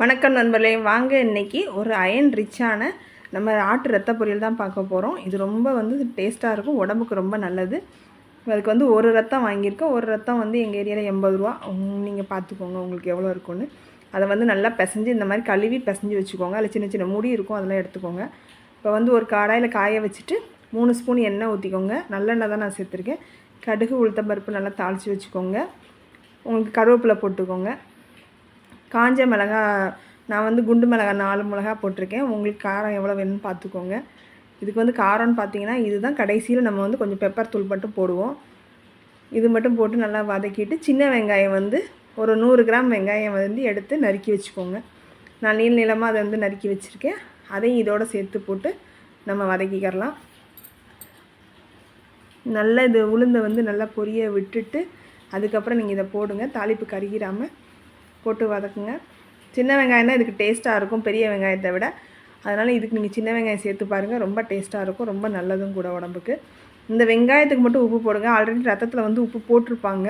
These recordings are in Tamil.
வணக்கம் நண்பர்களே. வாங்க இன்றைக்கி ஒரு அயன் ரிச்சான நம்ம ஆட்டு ரத்த பொரியல் தான் பார்க்க போகிறோம் இது ரொம்ப வந்து டேஸ்ட்டாக இருக்கும். உடம்புக்கு ரொம்ப நல்லது. அதுக்கு வந்து ஒரு ரத்தம் வாங்கியிருக்கோம். ஒரு ரத்தம் வந்து எங்கள் ஏரியாவில் எண்பது ரூபா. நீங்கள் பார்த்துக்கோங்க உங்களுக்கு எவ்வளோ இருக்கும்னு. அதை வந்து நல்லா பிசைஞ்சு இந்த மாதிரி கழுவி பிசைஞ்சு வச்சுக்கோங்க. அதில் சின்ன சின்ன முடி இருக்கும் அதெல்லாம் எடுத்துக்கோங்க. இப்போ வந்து ஒரு கடாயில் காய வச்சுட்டு மூணு ஸ்பூன் எண்ணெய் ஊற்றிக்கோங்க நல்லெண்ணெய் தான் நான் சேர்த்துருக்கேன். கடுகு உளுத்தம்பருப்பு நல்லா தாளித்து வச்சுக்கோங்க. உங்களுக்கு கருவேப்பிலை போட்டுக்கோங்க. காஞ்ச மிளகா நான் வந்து குண்டு மிளகா நாலு மிளகா போட்டிருக்கேன். உங்களுக்கு காரம் எவ்வளோ வேணும்னு பார்த்துக்கோங்க. இதுக்கு வந்து காரம்னு பார்த்தீங்கன்னா இதுதான் கடைசியில் நம்ம வந்து கொஞ்சம் பெப்பர் தூள் மட்டும் போடுவோம். இது மட்டும் போட்டு நல்லா வதக்கிட்டு சின்ன வெங்காயம் வந்து ஒரு நூறு கிராம் வெங்காயம் வந்து எடுத்து நறுக்கி வச்சுக்கோங்க. நான் நீள் நீளமாக அதை வந்து நறுக்கி வச்சுருக்கேன். அதையும் இதோடு சேர்த்து போட்டு நம்ம வதக்கிக்கிறலாம் நல்லா இது உளுந்தை வந்து நல்லா பொரிய விட்டுட்டு அதுக்கப்புறம் நீங்கள் இதை போடுங்க. தாளிப்பு கருகிராமல் போட்டு வதக்குங்க. சின்ன வெங்காயம் தான் இதுக்கு டேஸ்ட்டாக இருக்கும் பெரிய வெங்காயத்தை விட. அதனால் இதுக்கு நீங்கள் சின்ன வெங்காயம் சேர்த்து பாருங்கள் ரொம்ப டேஸ்ட்டாக இருக்கும் ரொம்ப நல்லதும் கூட உடம்புக்கு. இந்த வெங்காயத்துக்கு மட்டும் உப்பு போடுங்க. ஆல்ரெடி ரத்தத்தில் வந்து உப்பு போட்டிருப்பாங்க.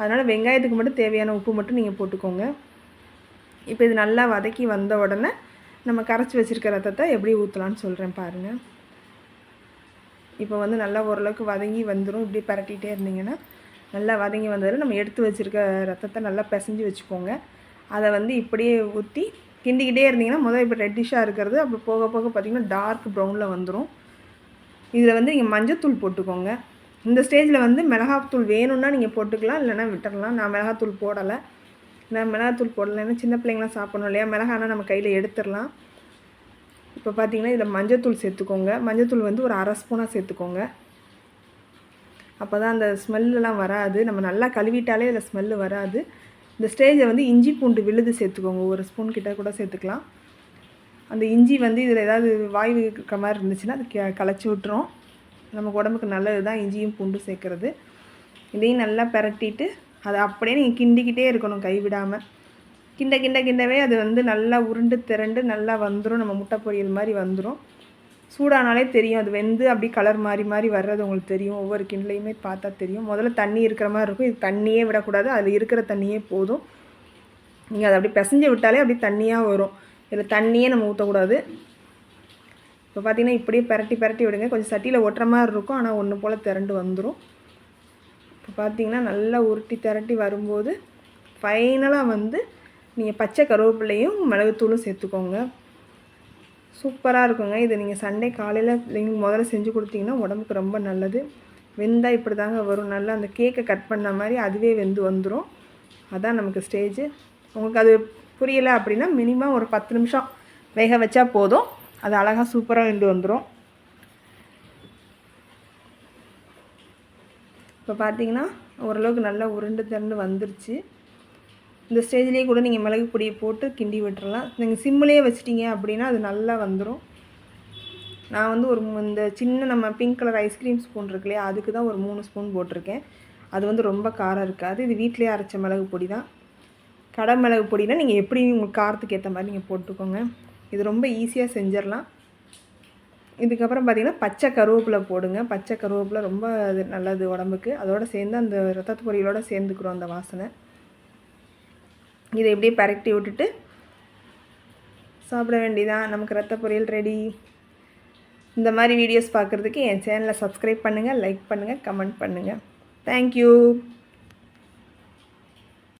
அதனால் வெங்காயத்துக்கு மட்டும் தேவையான உப்பு மட்டும் நீங்கள் போட்டுக்கோங்க. இப்போ இது நல்லா வதக்கி வந்த உடனே நம்ம கரைச்சி வச்சுருக்க ரத்தத்தை எப்படி ஊற்றலான்னு சொல்கிறேன் பாருங்கள் இப்போ வந்து நல்லா ஓரளவுக்கு வதங்கி வந்துடும் இப்படி பரட்டிகிட்டே இருந்தீங்கன்னா நல்லா வதங்கி வந்ததில் நம்ம எடுத்து வச்சுருக்க ரத்தத்தை நல்லா பிசைஞ்சு வச்சுக்கோங்க. அதை வந்து இப்படியே ஊற்றி கிண்டிக்கிட்டே இருந்தீங்கன்னா முதல் இப்போ ரெட்டிஷாக இருக்கிறது அப்புறம் போக போக பார்த்திங்கன்னா டார்க் ப்ரௌனில் வந்துடும் இதில் வந்து நீங்கள் மஞ்சத்தூள் போட்டுக்கோங்க. இந்த ஸ்டேஜில் வந்து மிளகாத்தூள் வேணும்னா நீங்கள் போட்டுக்கலாம் இல்லைனா விட்டுடலாம் நான் மிளகாத்தூள் போடலை. நான் மிளகாத்தூள் போடலைன்னா சின்ன பிள்ளைங்களாம் சாப்பிடணும் இல்லையா? மிளகானா நம்ம கையில் எடுத்துடலாம். இப்போ பார்த்தீங்கன்னா இதில் மஞ்சத்தூள் சேர்த்துக்கோங்க. மஞ்சத்தூள் வந்து ஒரு அரை ஸ்பூனாக சேர்த்துக்கோங்க. அப்போ தான் அந்த ஸ்மெல்லாம் வராது. நம்ம நல்லா கழுவிட்டாலே அதில் ஸ்மெல்லு வராது. இந்த ஸ்டேஜை வந்து இஞ்சி பூண்டு விழுது சேர்த்துக்கோங்க. ஒரு ஸ்பூன் கிட்ட கூட சேர்த்துக்கலாம். அந்த இஞ்சி வந்து இதில் ஏதாவது வாய்வு இருக்கிற மாதிரி இருந்துச்சுன்னா அது களைச்சி விட்டுரும். நமக்கு உடம்புக்கு நல்லது தான் இஞ்சியும் பூண்டு சேர்க்குறது. இதையும் நல்லா பரட்டிட்டு அதை அப்படியே நீங்கள் கிண்டிக்கிட்டே இருக்கணும் கைவிடாமல் கிண்ட கிண்ட கிண்டவே அது வந்து நல்லா உருண்டு திரண்டு நல்லா வந்துடும் நம்ம முட்டை பொரியல் மாதிரி வந்துடும் சூடானாலே தெரியும். அது வெந்து அப்படி கலர் மாறி மாறி வர்றது உங்களுக்கு தெரியும். ஒவ்வொரு கிண்ட்லையுமே பார்த்தா தெரியும். முதல்ல தண்ணி இருக்கிற மாதிரி இருக்கும். இது தண்ணியே விடக்கூடாது. அதில் இருக்கிற தண்ணியே போதும். நீங்கள் அதை அப்படி பிசைஞ்சு விட்டாலே அப்படி தண்ணியாக வரும். இதில் தண்ணியே நம்ம ஊற்றக்கூடாது இப்போ பார்த்தீங்கன்னா இப்படியே பரட்டி பரட்டி விடுங்க. கொஞ்சம் சட்டியில் ஒட்டுற மாதிரி இருக்கும். ஆனால் ஒன்று போல் திரண்டு வந்துடும் இப்போ பார்த்தீங்கன்னா நல்லா உருட்டி திரட்டி வரும்போது ஃபைனலாக வந்து நீங்கள் பச்சை கருவேப்பிலையும் மிளகுத்தூளும் சேர்த்துக்கோங்க. சூப்பராக இருக்குங்க. இது நீங்கள் சண்டே காலையில் நீங்கள் முதல்ல செஞ்சு கொடுத்தீங்கன்னா உடம்புக்கு ரொம்ப நல்லது. வெந்தால் இப்படி தாங்க வரும். நல்லா அந்த கேக்கை கட் பண்ண மாதிரி அதுவே வெந்து வந்துடும் அதான் நமக்கு ஸ்டேஜு உங்களுக்கு அது புரியலை அப்படின்னா மினிமம் ஒரு பத்து நிமிஷம் வேக வச்சா போதும். அது அழகாக சூப்பராக வெந்து வந்துடும் இப்போ பார்த்தீங்கன்னா ஓரளவுக்கு நல்லா உருண்டு திரண்டு வந்துருச்சு. இந்த ஸ்டேஜ்லேயே கூட நீங்கள் மிளகு பொடியை போட்டு கிண்டி விட்டுறலாம். நீங்கள் சிம்மிலேயே வச்சிட்டிங்க அப்படின்னா அது நல்லா வந்துடும் நான் வந்து ஒரு இந்த சின்ன நம்ம பிங்க் கலர் ஐஸ்கிரீம் ஸ்பூன் இருக்கு இல்லையா அதுக்கு தான் ஒரு மூணு ஸ்பூன் போட்டிருக்கேன். அது வந்து ரொம்ப காரம் இருக்காது. இது வீட்டிலேயே அரைச்ச மிளகு பொடி தான். கடை மிளகு பொடினா நீங்கள் எப்படி உங்களுக்கு காரத்துக்கு ஏற்ற மாதிரி நீங்கள் போட்டுக்கோங்க. இது ரொம்ப ஈஸியாக செஞ்சிடலாம். இதுக்கப்புறம் பார்த்திங்கன்னா பச்சை கருவேப்பிலை போடுங்க. பச்சை கருவேப்பிலை ரொம்ப நல்லது உடம்புக்கு. அதோடு சேர்ந்து அந்த ரத்தத்து பொரியலோடு சேர்ந்துக்கிறோம் அந்த வாசனை. இதை இப்படியே பரட்டி விட்டுட்டு சாப்பிட வேண்டியதான் நமக்கு ரத்த பொரியல் ரெடி இந்த மாதிரி வீடியோஸ் பார்க்குறதுக்கு என் சேனலை சப்ஸ்கிரைப் பண்ணுங்கள் லைக் பண்ணுங்கள் கமெண்ட் பண்ணுங்கள் தேங்க்யூ